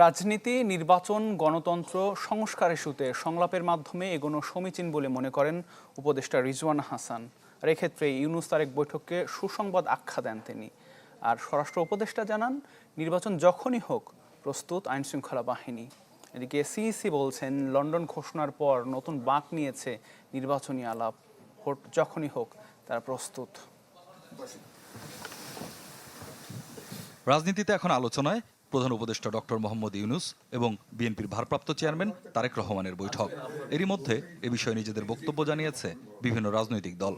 রাজনীতি, নির্বাচন, গণতন্ত্র সংস্কার ইস্যুতে সংলাপের মাধ্যমে এগোনো সমীচীন বলে মনে করেন উপদেষ্টা রিজওয়ান হাসান। আর এক্ষেত্রে ইউনুস তারেক বৈঠককে সুসংবাদ আখ্যা দেন তিনি। আর স্বরাষ্ট্র উপদেষ্টা জানান, নির্বাচন যখনই হোক, প্রস্তুত আইনশৃঙ্খলা বাহিনী। এদিকে সিইসি বলছেন, লন্ডন ঘোষণার পর নতুন বাঁক নিয়েছে নির্বাচনী আলাপ। ভোট যখনই হোক, তারা প্রস্তুত। রাজনীতিতে এখন আলোচনায় প্রধান উপদেষ্টা ডক্টর মোহাম্মদ ইউনুস এবং বিএনপির ভারপ্রাপ্ত চেয়ারম্যান তারেক রহমানের বৈঠক। এরই মধ্যে এ বিষয়ে নিজেদের বক্তব্য জানিয়েছে বিভিন্ন রাজনৈতিক দল।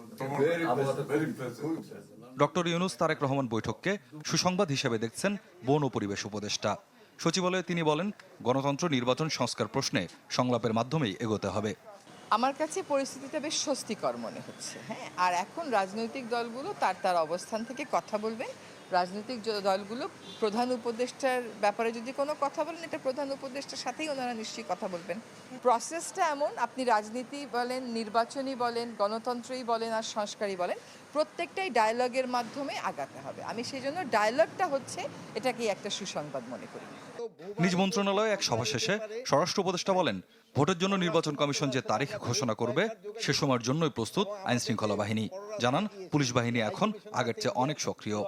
ডক্টর ইউনুস তারেক রহমান বৈঠককে সুসংবাদ হিসেবে দেখছেন বন ও পরিবেশ উপদেষ্টা। সচিবালয়ে তিনি বলেন, গণতন্ত্র নির্বাচন সংস্কার প্রশ্নে সংলাপের মাধ্যমেই এগোতে হবে। আমার কাছে পরিস্থিতিটা বেশ স্বস্তিকর মনে হচ্ছে হ্যাঁ? আর এখন রাজনৈতিক দলগুলো তার তার অবস্থান থেকে কথা বলবেন রাজনৈতিক দলগুলো প্রধান উপদেষ্টার ব্যাপারে যদি কোনো কথা বলেন, এটা প্রধান উপদেষ্টার সাথেই ওনারা নিশ্চয়ই কথা বলবেন। প্রসেসটা এমন, আপনি রাজনীতি বলেন, নির্বাচনী বলেন, গণতন্ত্রই বলেন আর সংস্কারই বলেন, প্রত্যেকটাই ডায়ালগের মাধ্যমে আগাতে হবে। আমি সেই জন্য ডায়ালগটা হচ্ছে এটাকেই একটা সুসংবাদ মনে করি। নিজ মন্ত্রণালয়ে এক সভা শেষে স্বরাষ্ট্র উপদেষ্টা বলেন, ভোটের জন্য নির্বাচন কমিশন যে তারিখ ঘোষণা করবে, সে সময়ের জন্যই প্রস্তুত আইন শৃঙ্খলা বাহিনী। জানান, পুলিশ বাহিনী এখন আগের চেয়ে অনেক সক্রিয়।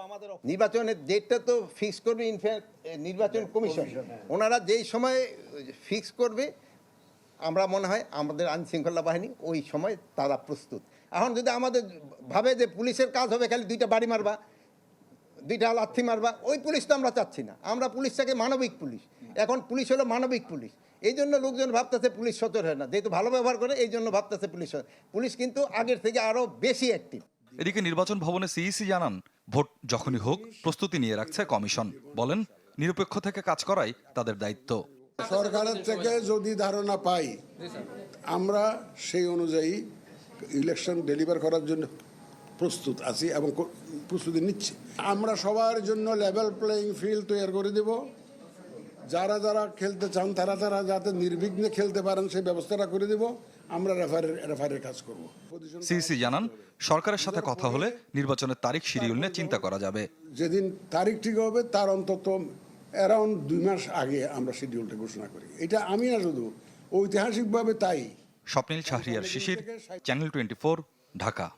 নির্বাচনের ডেটটা তো ফিক্স করবে ইনফ্যাক্ট নির্বাচন কমিশন ওনারা যেই সময় ফিক্স করবে আমরা মনে হয় আমাদের আইন শৃঙ্খলা বাহিনী ওই সময় তারা প্রস্তুত। এখন যদি আমাদের ভাবে যে পুলিশের কাজ হবে খালি দুইটা বাড়ি মারবা দুইটা লাথি মারবা ওই পুলিশ তো আমরা চাচ্ছি না। আমরা পুলিশটাকে মানবিক পুলিশ। এখন পুলিশ হলো মানবিক পুলিশ। এই জন্য লোকজন ভাবতেছে পুলিশ সচর হয় না। যেহেতু ভালো ব্যবহার করে এই জন্য ভাবতেছে পুলিশ পুলিশ কিন্তু আগের থেকে আরও বেশি অ্যাক্টিভ এদিকে নির্বাচন ভবনে সিইসি জানান ভোট যখনই হোক, প্রস্তুতি নিয়ে রাখছে কমিশন। বলেন, নিরপেক্ষ থেকে কাজ করাই তাদের দায়িত্ব। সরকারের থেকে যদি ধারণা পাই, আমরা সেই অনুযায়ী ইলেকশন ডেলিভার করার জন্য প্রস্তুত আছি এবং প্রস্তুতি নিচ্ছি। আমরা সবার জন্য লেভেল প্লেয়িং ফিল্ড তৈরি করে দেব। যারা যারা খেলতে চান, তারা তারা যাতে নির্বিঘ্নে খেলতে পারেন, সেই ব্যবস্থাটা করে দেব। আমরা রেফারের রেফারের কাজ করব। সিসি জানান সরকারের সাথে কথা হলে নির্বাচনের তারিখ শিডিউল নিয়ে চিন্তা করা যাবে। যেদিন তারিখ ঠিক হবে তার অন্তত অ্যারাউন্ড দুই মাস আগে আমরা শিডিউলটা ঘোষণা করি। এটা আমি না শুধু ঐতিহাসিকভাবে তাই। Swapnil Shahriar Shishir channel twenty Dhaka.